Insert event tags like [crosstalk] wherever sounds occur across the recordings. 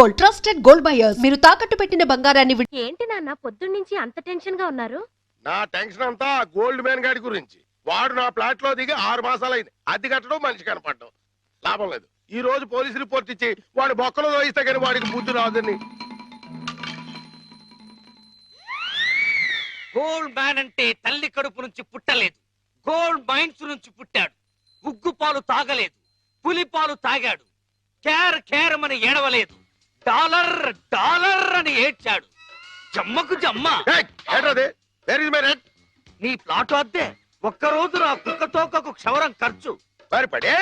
Gold trusted gold buyers. మీరు తాకట్టు పెట్టిన బంగారాన్ని విడి- ఏంటి నాన్న పొద్దున్నుంచి అంత టెన్షన్గా ఉన్నారు? నా టెన్షన్ అంతా గోల్డ్ మ్యాన్ గాడి గురించి. వాడు నా ప్లాట్లో దిగి ఆరు మాసాలైంది. అద్దె కట్టడం మనిషి కనపడడం. లాభం లేదు. ఈ రోజు పోలీసు రిపోర్ట్ ఇచ్చి వాడు బొక్కలో దోయిస్తే కానీ వాడికి బుద్ధి రాదని గోల్డ్ మ్యాన్ అంటే తల్లి కడుపు నుంచి పుట్టలేదు. గోల్డ్ మైన్స్ నుంచి పుట్టాడు. ఉగ్గు పాలు తాగలేదు. పులి పాలు తాగాడు. కేర్ కేరమని ఏడవలేదు. డాలర్ డాలర్ అని ఏడ్చాడు. జమ్మకు జమ్మ. ఏంటది వెర్ ఇస్ మై రెడ్ నీ ప్లాట్ అద్దే ఒక్క రోజు నా కుక్క తోకకు క్షవరం ఖర్చు. మరి పడే.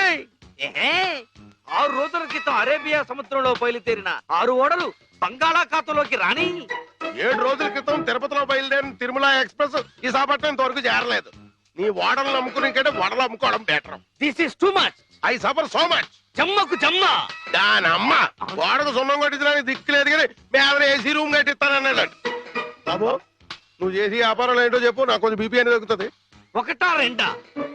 ఆరు రోజుల క్రితం అరేబియా సముద్రంలో బయలుదేరిన ఆరు ఓడలు బంగాళాఖాతంలోకి రాని. ఏడు రోజుల క్రితం తిరుపతిలో బయలుదేరిన తిరుమల ఎక్స్ప్రెస్ విశాఖపట్నం ఇంతవరకు చేరలేదు నీ ఓడలు నమ్ముకునే కంటే వడలు అమ్ముకోవడం better. This is too much I suffer so much జమ్మకు జమ్మ. దాని అమ్మ గోడకు సున్నం కట్టించడానికి దిక్కు లేదు కానీ మీద ఏసీ రూమ్ కట్టిస్తానన్నాడు. బాబు నువ్వు చేసి వ్యాపారం ఏంటో చెప్పు నాకు కొంచెం బీపీ అనేది దొరుకుతుంది ఒకటా రెండా?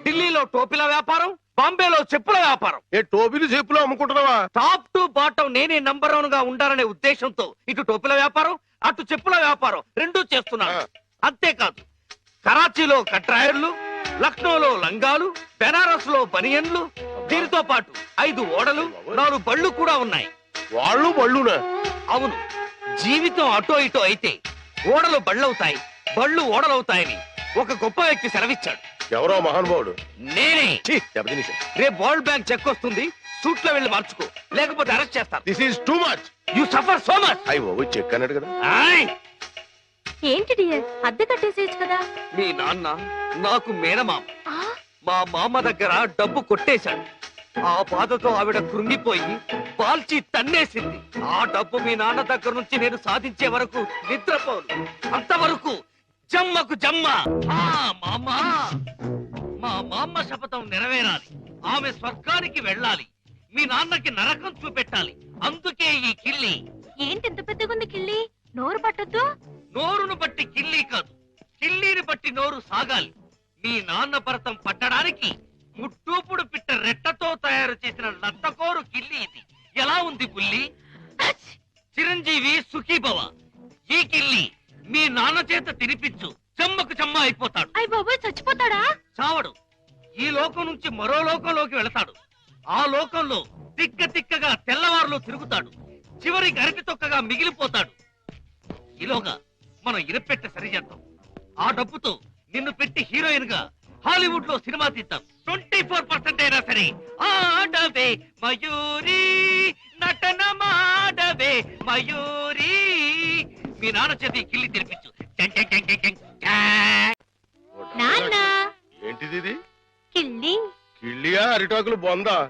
ఢిల్లీలో టోపీల వ్యాపారం బాంబేలో చెప్పుల వ్యాపారం. ఏ టోపీలు చెప్పులు అమ్ముకుంటున్నావా? టాప్ టు బాటం నేనే నంబర్ వన్గా ఉండాలనే ఉద్దేశంతో ఇటు టోపీల వ్యాపారం అటు చెప్పుల వ్యాపారం రెండూ చేస్తున్నాను. అంతేకాదు కరాచీలో కట్రాయర్లు లక్నోలో లంగాలు బెనారస్లో బనియన్లు దీనితో పాటు ఐదు ఓడలు నాలుగు బళ్ళు కూడా ఉన్నాయి. వాళ్ళు బళ్ళునా? అవును. జీవితం అటో ఇటో అయితే ఓడలు బళ్ళవుతాయి బళ్ళు ఓడలవుతాయని ఒక గొప్ప వ్యక్తి సెలవిచ్చాడు. ఎవరో మహానుభావుడు? నేనే. ఛీ. రేపు వరల్డ్ బ్యాంక్ చెక్ వస్తుంది సూట్లో వెళ్ళి మార్చుకో లేకపోతే అరెస్ట్ చేస్తారు this is too much you suffer so much అయ్యి బాబు చెక్ అన్నాడు కదా. ఏంటి డియర్ అద్దె కట్టేసేయచ్చు కదా. మీ నాన్న నాకు మేనమామ. ఆ, మా మామ దగ్గర డబ్బు కొట్టేశాడు. ఆ బాధతో ఆవిడ కృంగిపోయి పాల్చి తన్నేసింది. ఆ డబ్బు మీ నాన్న దగ్గర నుంచి నేను సాధించే వరకు నిద్రపోను. అంతవరకు జమ్మకు జమ్మ. ఆ మామ. మా మామ శపథం నెరవేరాలి. ఆమె స్వర్గానికి వెళ్ళాలి. మీ నాన్నకి నరకం చూపెట్టాలి. అందుకే ఈ కిల్లి ఏంటి ఇంత పెద్దగుంది కిళ్ళి? నోరు పట్టొద్దు. నోరును బట్టి కిల్లి కాదు కిల్లీని బట్టి నోరు సాగాలి మీ నాన్న భరతం పట్టడానికి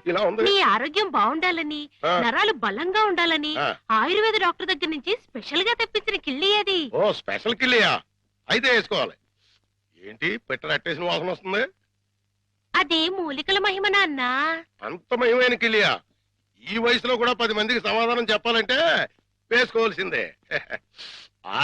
ఇలా ఉంది ఆరోగ్యం బాగుండాలని ఆ. నరాలు బలంగా ఉండాలని ఆ. ఆయుర్వేద డాక్టర్ దగ్గర నుంచి స్పెషల్గా తెప్పించిన కిళ్ళి అది ఓ స్పెషల్ కిల్లియా అయితే వేసుకోవాలి ఏంటి పెట్ట అట్టేసిన వాసన వస్తుంది అది మూలికల మహిమ నాన్న అంత మహిమైన కిలియా ఈ వయసులో కూడా పది మందికి సమాధానం చెప్పాలంటే వేసుకోవాల్సిందే. [laughs] ఆ.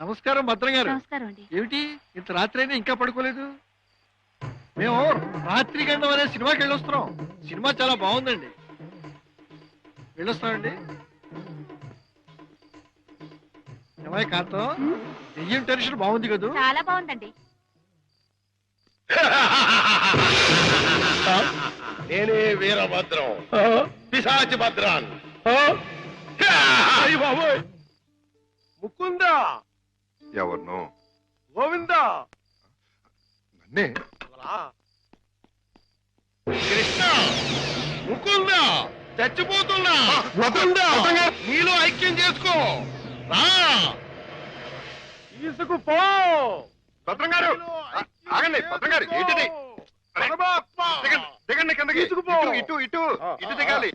నమస్కారం భద్రం గారు. నమస్కారం అండి. ఏమిటి? ఇంత రాత్రి అయినా ఇంకా పడుకోలేదు? మేము రాత్రి గండం అనే సినిమాకి వెళ్ళొస్తున్నాం. సినిమా చాలా బాగుందండి. వెళ్ళొస్తామండి. ఏమయ్య కాంతం? దెయ్యం టెన్షన్ బాగుంది కదూ? చాలా బాగుందండి. నేనే వీరభద్రం. పిశాచి భద్రాన్. అయ్య బాబోయ్! ముకుందా? ఎవరినో? గోవిందా? నన్నే? కృష్ణ! ముకుందా? చచ్చిపోతున్నా. నీలో ఐక్యం చేసుకో. తీసుకుపో. భద్రం గారు ఆగండి భద్రం గారు ఏంటిది? పరమాత్మ. దిగండి కిందకి. ఇటు ఇటు ఇటు. దిగాలి.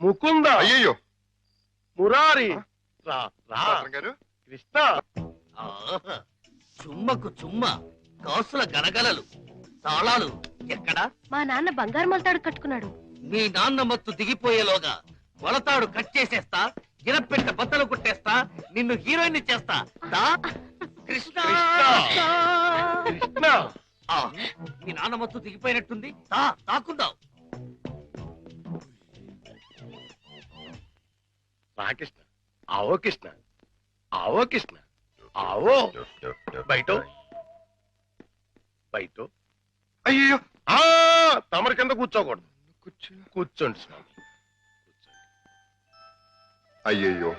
ముకుంద. అయ్యయ్యో. మురారి. రా రా. గారు. కృష్ణ. చుమ్మకు చుమ్మ కాసుల గలగలలు తాళాలు ఎక్కడా? మా నాన్న బంగారు మొలతాడు కట్టుకున్నాడు. మీ నాన్న మత్తు దిగిపోయేలోగా మొలతాడు కట్ చేసేస్తా గిరపెట్ట బద్దలు కొట్టేస్తా నిన్ను హీరోయిన్ చేస్తా. కృష్ణ. కృష్ణ. కృష్ణ. ఆ, మీ నాన్న మత్తు దిగిపోయినట్టుంది. దా తాకుందాం రా కృష్ణ ఆవో కృష్ణ. ఆవో కృష్ణ. ఆవో. బయట బయట అయ్యయ్యో. ఆ! తమరి కింద కూర్చోకూడదు. కూర్చో. కూర్చోండి స్వామి. అయ్యయ్యో.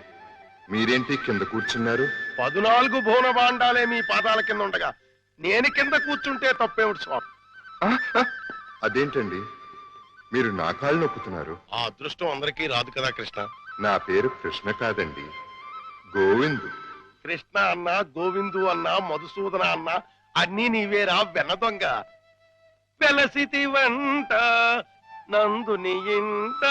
మీరేంటి కింద కూర్చున్నారు? పదునాలుగు భువన భాండాలే మీ పాదాల కింద ఉండగా నేను కింద కూర్చుంటే తప్పేమిటి స్వామి? అదేంటండి? మీరు నా కాళ్ళు నొక్కుతున్నారు. ఆ అదృష్టం అందరికీ రాదు కదా కృష్ణ. నా పేరు కృష్ణ కాదండి. గోవిందు. కృష్ణ అన్న గోవిందు అన్న మధుసూదన అన్న అన్నీ నీవేరా వెన్న దొంగ వెలసితి వంట నందుని ఇంట.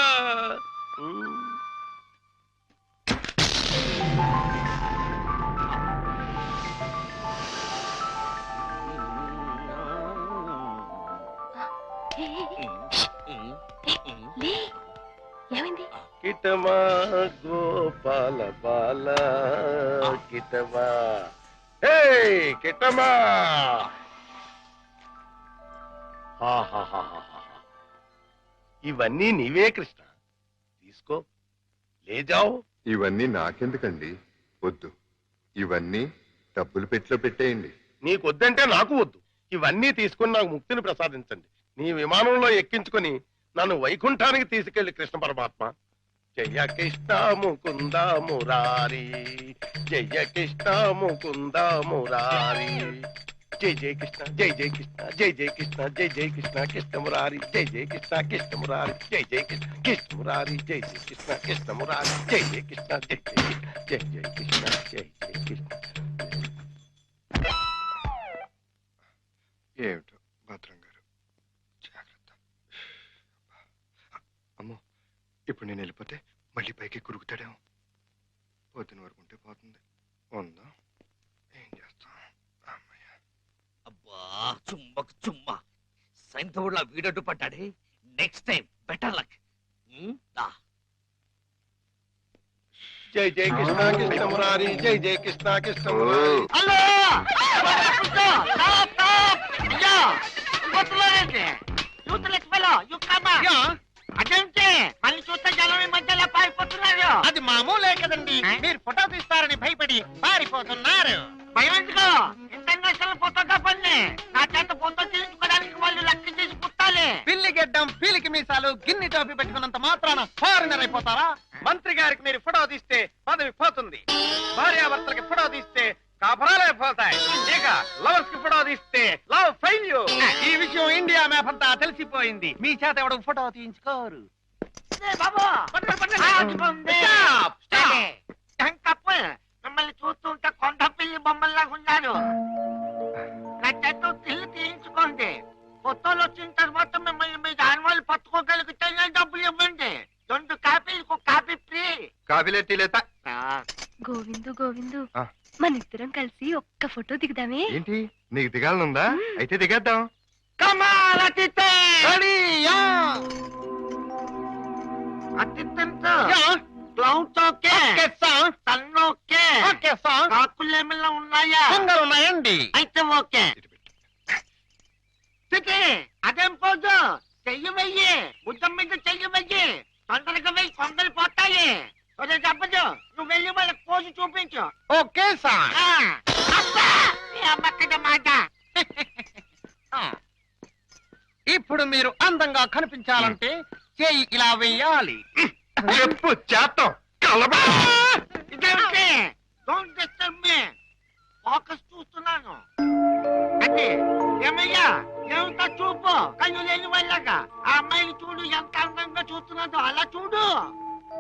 కిటమా గోపాల బాల కిటమా. హే కిటమా. ఇవన్నీ నీవే కృష్ణ. తీసుకో. లేజావు ఇవన్నీ నాకెందుకండి? వద్దు. ఇవన్నీ డబ్బులు పెట్టిలో పెట్టేయండి. నీకొద్దంటే నాకు వద్దు. ఇవన్నీ తీసుకుని నాకు ముక్తిని ప్రసాదించండి. నీ విమానంలో ఎక్కించుకొని నన్ను వైకుంఠానికి తీసుకెళ్ళి కృష్ణ పరమాత్మ. జయ కృష్ణ ముకుంద మురారి జయ కృష్ణ ముకుంద మురారి జై జయ కృష్ణ జై జయ కృష్ణ జై జయ కృష్ణ జై జయ కృష్ణ కృష్ణ మురారి జై జయ కృష్ణ కృష్ణ మురారి జై జయ కృష్ణ కృష్ణ మురారి జై జయ కృష్ణ కృష్ణ మురారి జై జయ కృష్ణ జై జయ జై జయ కృష్ణ జై జయ కృష్ణ ఏమిటో భద్రం గారు జాగ్రత్త అమ్మో ఇప్పుడు నేను వెళ్ళిపోతే మళ్ళీ పైకి కురుకుతాడేమో. పొద్దున వరకు ఉంటే పోతుంది. ఉందా? ఏం చేస్తాం? అమ్మయ్య. అబ్బా చుమ్మకు చుమ్మ. సైంధవుడిలా వీడడ్డు పడ్డాడే. నెక్స్ట్ టైం బెటర్ లక్ జై జై కృష్ణ కృష్ణ మురారి జై జై కృష్ణ కృష్ణ మురారి. Hello you. అదేంటి మళ్ళీ చూస్తే జనం ఈ మధ్యలో పారిపోతున్నారు. అది మామూలే కదండి. మీరు ఫోటో తీస్తారని భయపడి పారిపోతున్నారు. భయం ఎందుకు? ఇంటర్నేషనల్ ఫోటోగ్రాఫర్ని నా చేత ఫోటో తీయించుకోవడానికి వాళ్ళు లెక్క చేసి పుట్టాలి పిల్లి గెడ్డం పీలికి మీసాలు గిన్ని టోపీ పెట్టుకున్నంత మాత్రాన ఫారినర్ అయిపోతారా? మంత్రి గారికి మీరు ఫోటో తీస్తే పదవి పోతుంది. భార్యాభర్తలకి ఫోటో తీస్తే కాపురాలే పోతాయి. ఇక లవర్స్కి ఫోటో తీస్తే లవ్ ఫెయిల్ ఈ విషయం ఇండియా మ్యాప్ అంతా తెలిసిపోయింది. మీ చేత ఎవడు ఫోటో తీయించుకోరు. మిమ్మల్ని చూస్తుంటే కొండ పిల్లి బొమ్మల్లాగా ఉన్నారు నా చేత తిల్లు తీయించుకోండి. ఫోటోలు వచ్చిన తర్వాత మిమ్మల్ని మీ దానివాళ్ళు పట్టుకోగలిగితే డబ్బులు ఇవ్వండి. రెండు కాపీలకు కాపీ ఫ్రీ. గోవిందు ఆ. మన ఇద్దరం కలిసి ఒక్క ఫోటో దిగుదామే. ఏంటి? నీకు దిగాలనుందా? అయితే దిగేద్దాం. ఉన్నాయండి. అయితే ఓకే. అదేం పోదు చెయ్యి వెయ్యి. బుద్ధం మీద చెయ్యి వెయ్యి. తొందరగా వెయ్యి కొందరు పోతాయి. నువ్వు వెళ్ళి వాళ్ళకి పోజు చూపించు. Okay sir. మాట. [laughs] ఇప్పుడు మీరు అందంగా కనిపించాలంటే చేయి ఇలా వెయ్యాలి [laughs] చెప్పు చేస్తాం కలబా ఇదేమిటి డోంట్ డిస్టర్బ్ మీ ఫోకస్ చూస్తున్నాను. అది ఏమయ్యా? చూపు? కళ్ళు లేని వాళ్ళగా. ఆ అమ్మాయిని చూడు ఎంత అందంగా చూస్తున్నదో. అలా చూడు.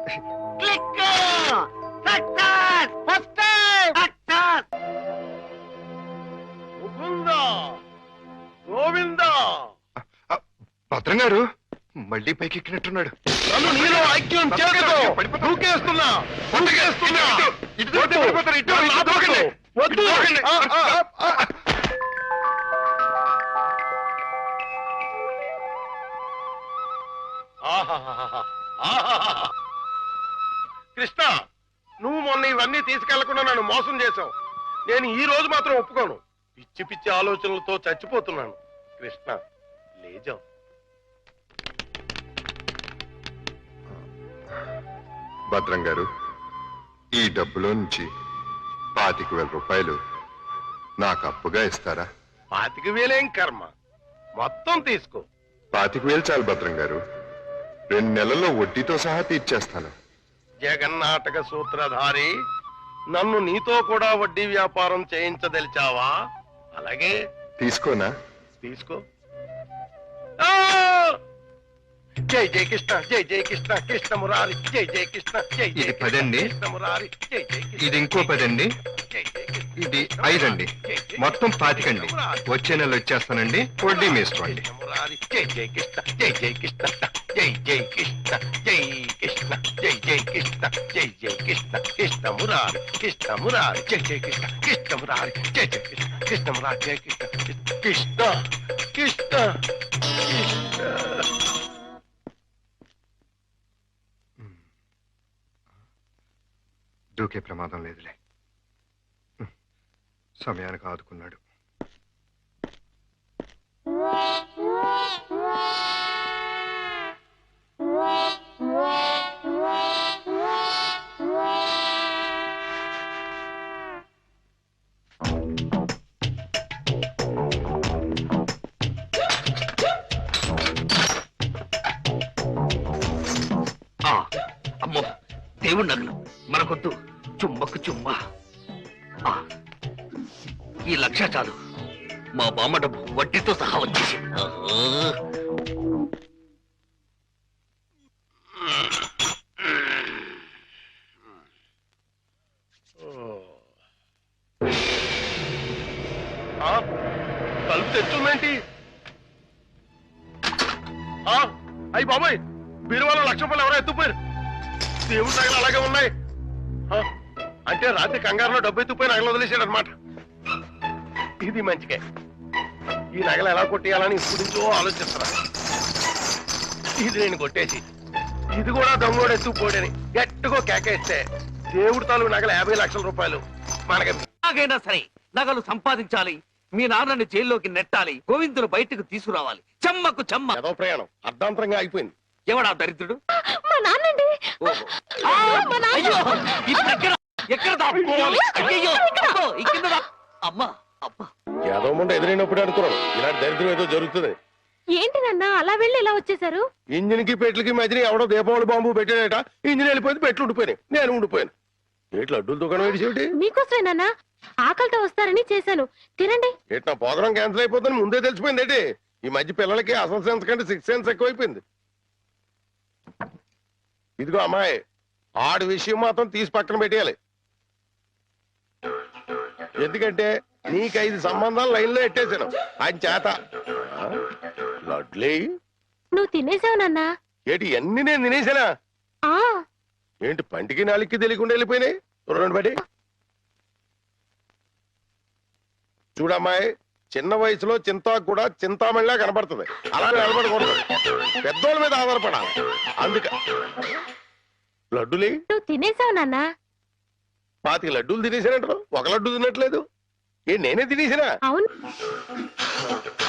[laughs] Click success first success Mukunda! Govinda! Bhadram garu మళ్ళీ పైకి ఎక్కినట్టున్నాడు. నన్ను నీలో ఐక్యం చేయదు దూకేస్తున్నా. దూకేస్తున్నా ఇటు పడిపోతారు, ఇటు. దూకండి. వద్దు. కృష్ణ! నువ్వు మొన్న ఇవన్నీ తీసుకెళ్ళకుండా నన్ను మోసం చేశావు. నేను ఈ రోజు మాత్రం ఒప్పుకోను. పిచ్చి పిచ్చి ఆలోచనలతో చచ్చిపోతున్నాను. కృష్ణ లేజావు భద్రం గారు ఈ డబ్బులో నుంచి పాతిక వేల రూపాయలు నాకు అప్పుగా ఇస్తారా? పాతిక వేలేం కర్మ. మొత్తం తీసుకో. పాతిక వేలు చాలు భద్రం గారు. రెండు నెలల్లో వడ్డీతో సహా తీర్చేస్తాను. జగన్నాటక సూత్రధారి నన్ను నీతో కూడా వడ్డీ వ్యాపారం చేయించదలిచావా? అలాగే. తీసుకోనా? తీసుకో. ఆ! జై జై కృష్ణ జై జై కృష్ణ కృష్ణ మురారి జై జై కృష్ణ జై జై ఇది కృష్ణ, పదండి. కృష్ణ మురారి జై జై కృష్ణ, ఇది ఇంకో పదండి. ఇది ఐదండి మొత్తం పాతికండి. వచ్చే నెల వచ్చేస్తానండి వడ్డీ మీ ఇష్టం అండి. కృష్ణ మురారి జై జై కృష్ణ జై జై కృష్ణ జై జై కృష్ణ జై కృష్ణ జై జై కృష్ణ జై జై కృష్ణ కృష్ణ మురారి కృష్ణ మురారి జై జై కృష్ణ కృష్ణ మురారి జై జై కృష్ణ కృష్ణ మురారి జై కృష్ణ కృష్ణ కృష్ణ కృష్ణ. దూకే ప్రమాదం లేదులే. సమయానికి ఆదుకున్నాడు. ఆ, అమ్మో మన నగలు మనకొద్దు. చుమ్మకు ఈ చాలు. మా బామ్మ డబ్బు వడ్డీతో సహా వచ్చేసి. తలుపు తెచ్చుందేంటి? అయ్యి బాబాయ్ బీరువాలో లక్ష రూపాయలు ఎవరో ఎత్తుపోయారు దేవుడి నగలు అలాగే ఉన్నాయి. అంటే రాత్రి కంగారులో డబ్బు ఎత్తుపోయి నగలు వదిలేసాడు అనమాట ఇది మంచికే. ఈ నగలు ఎలా కొట్టేయాలని ఇప్పుడు నుంచో ఆలోచిస్తున్నా. ఇది నేను కొట్టేసి ఇది కూడా దొంగోడు ఎత్తుకుపోడని గట్టిగా కేకేస్తే దేవుడి తాలూకు నగలు యాభై లక్షల రూపాయలు మనకి. ఎలాగైనా సరే నగలు సంపాదించాలి మీ నాన్నని జైల్లోకి నెట్టాలి గోవిందులు బయటకు తీసుకురావాలి. చెమ్మకు చెమ్మ. ఏదో ప్రయాణం. అర్ధాంతరంగా అయిపోయింది. ఎవడా దరిద్రుడు? మా నాన్నండి. ఓహో. ఆ, అయ్యో, ఇది ఎక్కడ ఎక్కడ దాక్కోవాలి? అయ్యయ్యో, అబ్బో, ఈ కింద దా- అమ్మా అబ్బా. యాదవ ముండ ఎదురైనప్పుడు అనుకున్నాను. ఇలాంటి దరిద్రం ఏదో జరుగుతుంది. ఏంటి నాన్న అలా వెళ్ళి ఇలా వచ్చేసారు ఇంజిన్కి పెట్లకి మధ్యన ఎవడో దీపావళి బాంబు పెట్టాడట. ఇంజిన్ వెళ్ళిపోయింది పెట్లు ఉండిపోయినాయి. నేను ఉండిపోయాను. ఏట్లు అడ్డులు దుకాణం ఏంటి మీకోసమే నాన్న ఆకలితో వస్తారని చేశాను. తినండి. నా ప్రోగ్రాం క్యాన్సిల్ అయిపోతుంది ముందే తెలిసిపోయింది ఏంటి? ఈ మధ్య పిల్లలకి అసలు సెన్స్ కంటే సిక్స్ సెన్స్ ఎక్కువైపోయింది. ఇదిగో అమ్మాయి ఆడి విషయం మాత్రం తీసి పక్కన పెట్టేయాలి. ఎందుకంటే నీకు ఐదు సంబంధాలు లైన్లో ఎట్టేశాను. ఆయన చేత? లడ్లీ? నువ్వు తినేసావు నాన్న. ఏంటి అన్ని నేను తినేసానా? ఆ. ఏంటి పంటికి నాలుగుకి తెలియకుండా వెళ్ళిపోయినాయి? రెండు బడి చూడమ్మాయి చిన్న వయసులో చింతాకు కూడా చింతామణిలా కనబడుతుంది అలా నిలబడకూడదు. పెద్దోళ్ళ మీద ఆధారపడాలి. అందుక లడ్డులి? నువ్వు తినేసావు నాన్న. పాతిక లడ్డూలు తినేసానంటారు ఒక లడ్డు తినట్లేదు? ఏ నేనే తినేసినా? అవును.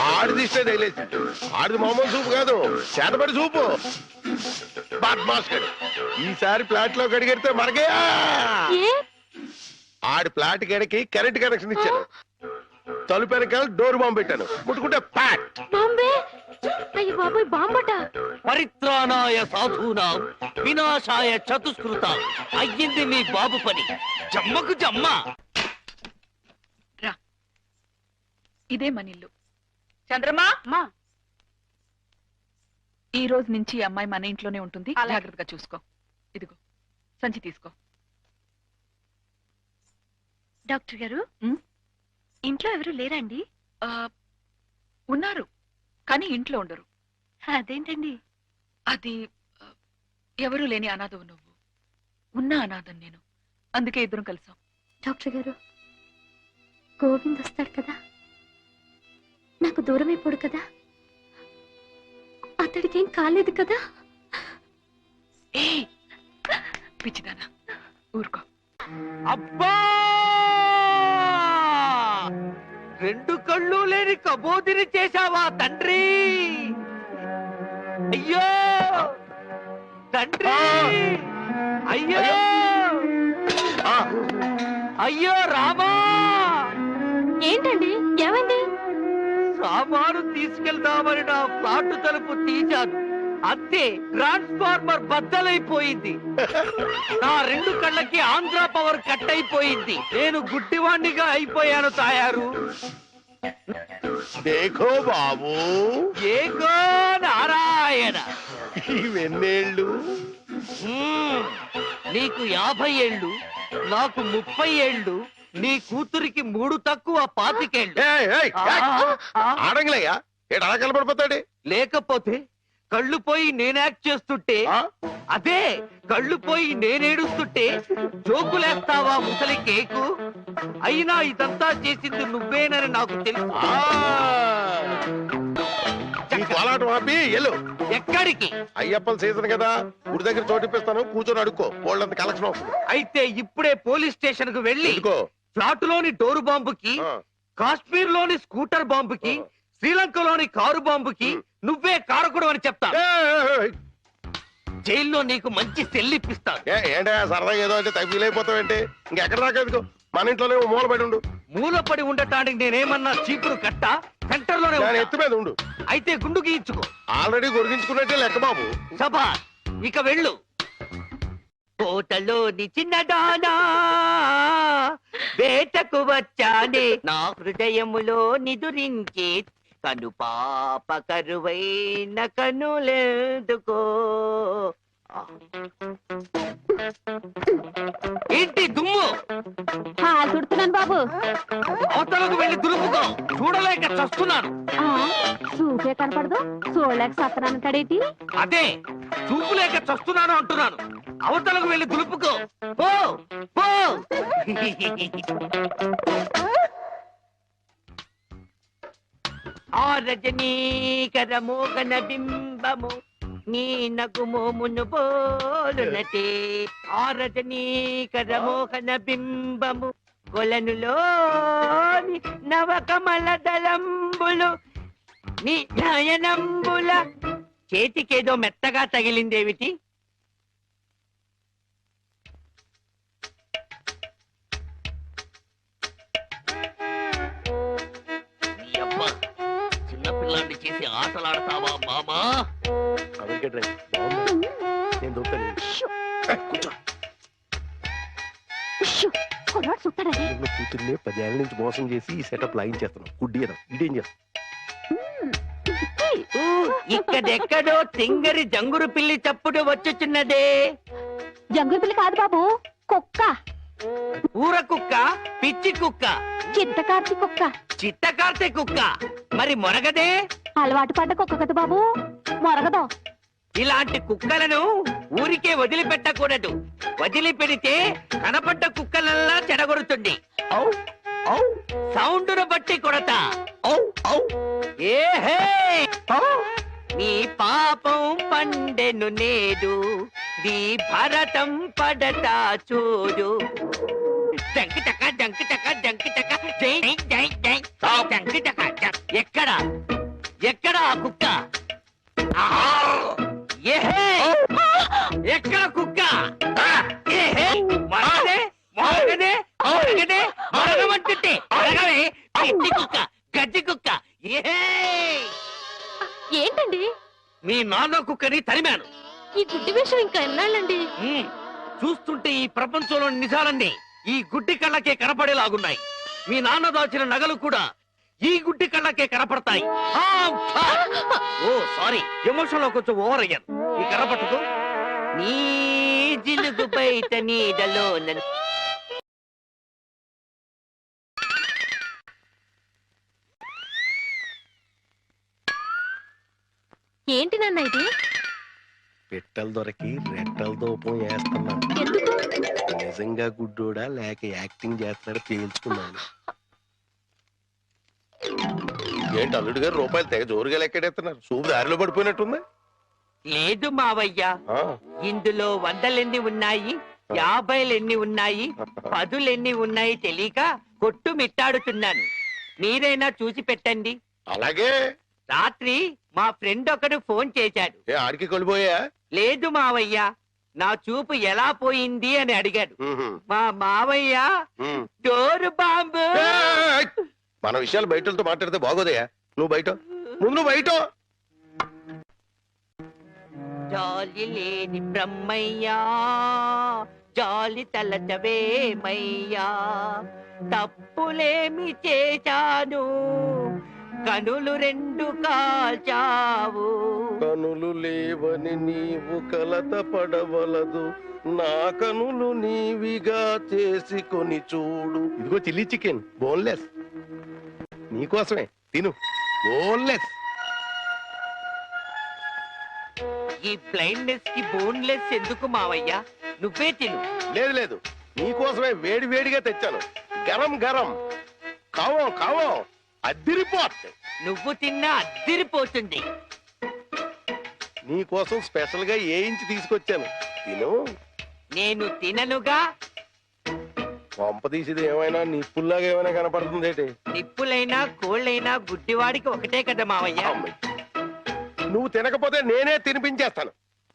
ఆడిది ఇస్తే తగిలేసి ఆడిది మామూలు సూపు కాదు. చేతపడి సూపు. ఈసారి ప్లాట్లో కడిగెడితే మనకే ఏ? ఆడి ప్లాట్ గడికి కరెంట్ కనెక్షన్ ఇచ్చాను. తలుపు వెనకాల డోర్ బాంబు పెట్టాను. ముట్టుకుంటే ప్యాట్. బాంబే? అయ్యి బాబాయ్ బాంబట. పరిత్రాణాయ సాధూనాం వినాశాయ చతుష్కృత. అయ్యింది మీ బాబు పని. జమ్మకు జమ్మ. ఇదే మన ఇల్లు చంద్రమా ఈ రోజు నుంచి ఈ అమ్మాయి మన ఇంట్లోనే ఉంటుంది. అలాగే. జాగ్రత్తగా చూసుకో. ఇదిగో సంచి తీసుకో. డాక్టర్ గారు ఉమ్? ఇంట్లో ఎవరు లేరండి? ఆ, ఉన్నారు కానీ ఇంట్లో ఉండరు. అదేంటండి? అది ఆ, ఎవరూ లేని అనాథవు నువ్వు. ఉన్న అనాథం నేను. అందుకే ఇద్దరం కలిసాం. డాక్టర్ గారు గోవింద్ వస్తాడు కదా? నాకు దూరం అయిపోడు కదా. అతడికి ఏం కాలేదు కదా. ఏ పిచ్చిదానా ఊరుకో. అబ్బా! రెండు కళ్ళు లేని కబోదిని చేశావా తండ్రి? అయ్యో! తండ్రి! అయ్యో! అయ్యో రామా! ఏంటండి? ఏమైంది? సామాను తీసుకెళ్దామని నా ఫ్లాట్ తలుపు తీశాను. అంతే ట్రాన్స్ఫార్మర్ బద్దలైపోయింది. నా రెండు కళ్ళకి ఆంధ్ర పవర్ కట్ అయిపోయింది నేను గుడ్డివాణ్ణిగా అయిపోయాను తాయారు. దేఖో బాబు. ఏగో నారాయణ. ఇవెన్నేళ్ళు? మ్మ్. నీకు యాభై ఏళ్ళు నాకు ముప్పై ఏళ్ళు నీ కూతురికి మూడు తక్కువ పాతికేళ్ళు. ఆడంగిలయ్యా. ఏడు అలా కలపడిపోతాడు లేకపోతే కళ్ళు పోయి నేను యాక్ట్ చేస్తుంటే అదే కళ్ళు పోయి నేనేడుస్తుంటే జోకులేస్తావా ముసలి కేకు? అయినా ఇదంతా చేసింది నువ్వేనని నాకు తెలుసు. ఎక్కడికి? అయ్యప్పల సీజన్ కదా. గుడి దగ్గర చోటిప్పిస్తాను కూర్చొని అడుక్కో. వాళ్ళంత కలెక్షన్ అయితే ఇప్పుడే పోలీస్ స్టేషన్కు వెళ్ళి ఫ్లాట్లోని డోరు బాంబుకి కాశ్మీర్లోని స్కూటర్ బాంబుకి. శ్రీలంకలోని కారు బాంబుకి నువ్వే కారకుడు అని చెప్తా జైల్లో నీకు మంచి సెల్లిప్పిస్తాను ఏ, ఏంటే సరదాగా ఏదో అంటే తగ్గిలు అయిపోతావేంటి ఇంకెక్కడ దాకా మన ఇంట్లోనే ఓ మూల పడి ఉండు. మూలపడి ఉండటానికి నేనేమన్నా చీపురు కట్ట? సెంటర్లోనే. ఎత్తు మీద ఉండు. అయితే గుండు గీయించుకో. ఆల్రెడీ గొరిగించుకున్నట్టే లెక్క బాబు. సభా ఇక వెళ్ళు. కోటలోని చిన్నదానా వేటకు వచ్చానే నా హృదయములో నిదురించే కను పాప కరువైన కనులెందుకో ఆ. ఏంటి దుమ్ము? తుడుతున్నాను బాబు. అవతలకు వెళ్ళి దులుపుకో. చూడలేక చస్తున్నాను. చూసే కనపడదు చూడలేక సత్తనంటాడేటి అదే చూపు లేక చస్తున్నాను అంటున్నాను. అవతలకు వెళ్ళి దులుపుకో. పో పో. ఆ రజనీకర మోగన బింబము నీ నగుమోమును పోలునటే ఆ రజనీకర మోహన బింబము కొలనులోని నవకమల దళంబులు నీ నయనంబుల చేతికేదో మెత్తగా తగిలిందేమిటి? చిన్నపిల్లాన్ని చేసి ఆటలాడతావా మామా? నేను దొరుకుతాను. కూతుర్ని పదేళ్ళ నుంచి మోసం చేసి ఈ సెటప్ లాగించేస్తున్నాం గుడ్డి ఏదో ఇదేం చేస్తాం ఇక్కడెక్కడో తింగరి జంగురు పిల్లి చప్పుడు వచ్చుచున్నదే. జంగుల పిల్ల కాదు బాబు కుక్క. ఊర కుక్క పిచ్చి కుక్క. చిత్తకార్తి కుక్క. చిత్తకార్తె కుక్క. మరి మొరగదే? అలవాటు పడ్డ కుక్క కదా బాబు. మొరగదు. ఇలాంటి కుక్కలను ఊరికే వదిలిపెట్టకూడదు. వదిలిపెడితే కనపడ్డ కుక్కలల్లా చెడగొడుతుంది. ఔ, ఔ, సౌండును బట్టి కొడతా. నీ పాపం పండెను నేడు నీ భరతం పడతా చూడు. చక్క జై జై జై జై. జంకి చక్క జం. ఎక్కడ ఎక్కడ ఆ కుక్క! ఏహే! ఎక్కడ కుక్క ఆ! ఏహే! మరగదే మరగదే మరగదే మరగమంటుంటే మరగవే పిచ్చి కుక్క కుక్క ఏహే ఏంటండి మీ నాన్న కుక్కని తరిమాను ఈ గుడ్డి విషయం ఇంకా ఎన్నాళ్ళండి ఉమ్, చూస్తుంటే ఈ ప్రపంచంలోని నిజాలన్నీ ఈ గుడ్డి కళ్ళకే కనపడేలాగున్నాయి మీ నాన్న దాచిన నగలు కూడా ఈ గుడ్డి కళ్ళకే కనపడతాయి! Oh sorry. ఎమోషన్లో కొంచెం ఓవర్ అయ్యాను. ఈ కనపడదు నీ జిలుగు బయట నీడలో నన్ను ఏంటి నాన్న ఇది? పెట్టెలు దొరికి రెట్టల దూపం వేస్తున్నాను నిజంగా గుడ్డోడా లేక యాక్టింగ్ చేస్తున్నాడా తేల్చుకున్నాను. ఏంటి అల్లుడు గారు రూపాయలు తెగ జోరుగా లెక్కడెత్తున్నారు చూపు దారిలో పడిపోయినట్టుంది. లేదు మావయ్య. ఆ, ఇందులో వందలెన్ని ఉన్నాయి యాభైలెన్ని ఉన్నాయి పదులెన్ని ఉన్నాయి తెలియక కొట్టు మిట్టాడుతున్నాను. మీరైనా చూసి పెట్టండి. అలాగే. రాత్రి మా ఫ్రెండ్ ఒకడు ఫోన్ చేశాడు. ఏ ఆడికి కొలిపోయా? లేదు మావయ్య నా చూపు ఎలా పోయింది అని అడిగాడు. మా మావయ్య డోరు బాంబు! మన విషయాలు బయటతో మాట్లాడితే బాగోదయా నువ్వు బయట. ముందు నువ్వు బయట. జాలి లేని బ్రహ్మయ్యా జాలి తలచవేమయ్యా తప్పులేమి చేశాను కనులు రెండు కాల్చావు. కనులు లేవని నీవు కలత పడవలదు నా కనులు నీవిగా చేసుకొని చూడు. ఇదిగో చిల్లీ చికెన్ బోన్లెస్. నీకోసమే. తిను. బోన్లెస్ ఈ బ్లైండ్నెస్కి బోన్లెస్ ఎందుకు మావయ్యా? నువ్వే తిను. లేదు లేదు. నీకోసమే వేడి వేడిగా తెచ్చాను. గరం గరం. కావం కావం. అద్దిరిపోట్ నువ్వు తిన్నా అద్దిరిపోతుంది. నీకోసం స్పెషల్గా ఏ ఇంచి తీసుకొచ్చాను? తిను. నేను తిననుగా. పంప తీసేది ఏమైనా నిప్పుల్లాగా ఏమైనా కనపడుతుంది ఏంటి? నిప్పులైనా కోళ్ళైనా గుడ్డివాడికి ఒకటే కదా మావయ్య. నువ్వు తినకపోతే నేనే తినిపించేస్తాను.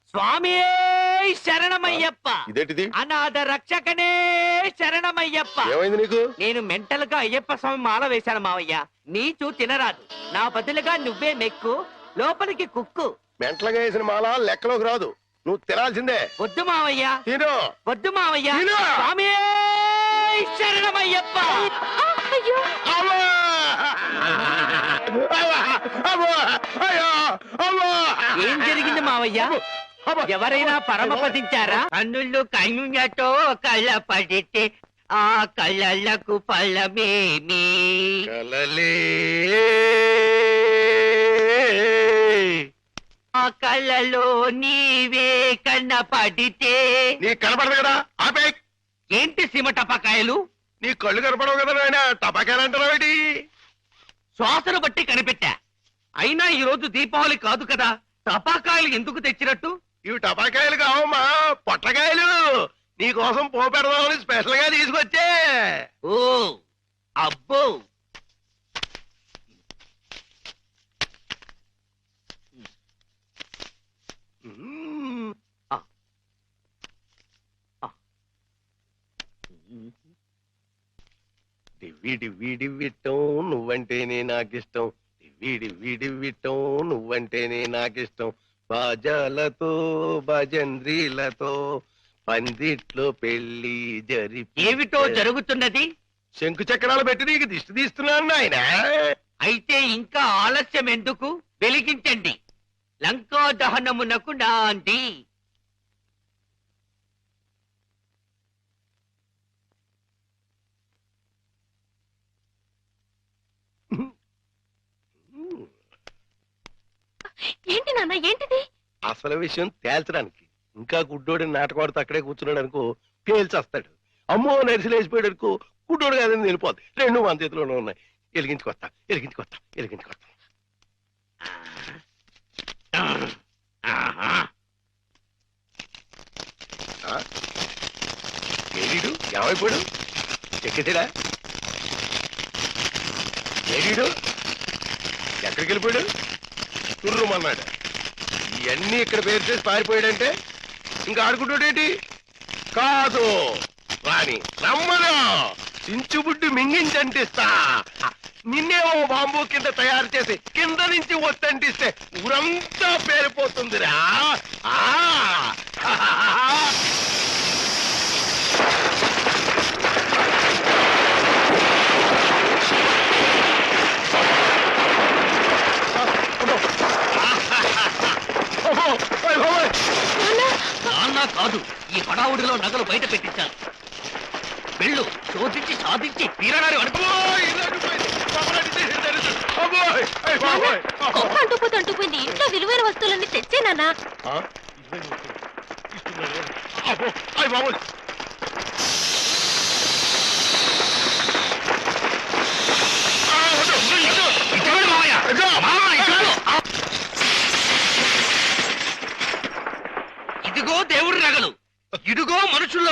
స్వామి శరణమయ్యప్ప. ఇదేంటిది? అనాథ రక్షకనే శరణమయ్యప్ప. ఏమైంది నీకు? నేను మెంటల్గా అయ్యప్ప స్వామి మాల వేశాను మావయ్య. నీచు తినరాదు. నా బదులుగా నువ్వే మెక్కు లోపలికి కుక్కు. మెంటలుగా వేసిన మాల లెక్కలోకి రాదు. నువ్వు తినాల్సిందే. వద్దు మావయ్య. తిను. వద్దు మావయ్య. తిను. స్వామి శరణమయ్యప్ప! అమ్మా! అమ్మా! అయ్యో! అమ్మా! ఏం జరిగింది మావయ్య! ఎవరైనా పరమపదించారా కన్నుళ్ళు కన్నులతో కళ్ళ పడితే ఆ కళ్ళకు ఫలమేమి కలలే ఆ కళ్ళలో నీవే కన్న పడితే నీ కనపడదు కదా ఆపే ఏంటి సీమ టపాకాయలు? నీ కళ్ళు కనపడవు కదా నాయన టపాకాయలు అంటున్నావేటి శ్వాసను బట్టి కనిపెట్టా. అయినా ఈ రోజు దీపావళి కాదు కదా టపాకాయలు ఎందుకు తెచ్చినట్టు? ఇవి టపాకాయలు కావమ్మా పొట్లకాయలు. నీ కోసం పోపెడదామని స్పెషల్గా తీసుకొచ్చే. ఓ అబ్బో మ్మ్. డివ్వి డివ్వి డివ్విట్టం నువ్వంటేనే నాకిష్టం. డివ్వి డివ్వి డివ్విట్టం నువ్వంటేనే నాకిష్టం. బాజాలతో భజంద్రీలతో పందిట్లో పెళ్ళి జరిపి ఏమిటో జరుగుతున్నది? శంకు చక్రాలు పెట్టి నీకు దిష్టి తీస్తున్నాను నాయన. అయితే ఇంకా ఆలస్యం ఎందుకు వెలిగించండి. లంకా దహనమునకు నాంది. ఏంటి నాన్న ఏంటిది? అసలు విషయం తేల్చడానికి. ఇంకా గుడ్డోడిని నాటకాడుతూ అక్కడే కూర్చున్నాడు అనుకో పేల్చేస్తాడు అమ్మో నరిసిలేసిపోయాడు అనుకో గుడ్డోడు కాదని వెళ్ళిపోద్ది. రెండు మన చేతిలోనే ఉన్నాయి. వెలిగించుకొస్తా ఎలిగించుకొస్తా ఎలిగించుకొస్తా ఆ? ఏడీడు? ఏమైపోయాడు? ఎక్కడా ఏడీడు? ఎక్కడికి వెళ్ళిపోయాడు? తుర్రుమన్నాడు ఇవన్నీ ఇక్కడ పేరు చేసి పారిపోయాడంటే ఇంకా ఆడుకుంటాడేంటి కాదు. రాణి రమ్మను. చించుబుడ్డి మింగించంటిస్తా. నిన్నేమో బాంబు కింద తయారు చేసి కింద నుంచి ఒత్తంటిస్తే ఊరంతా పేరిపోతుందిరా ఆ! అమ్మో! ఓయ్ బాబోయ్! నాన్న కాదు ఈ హడావుడిలో నగలు బయట పెట్టి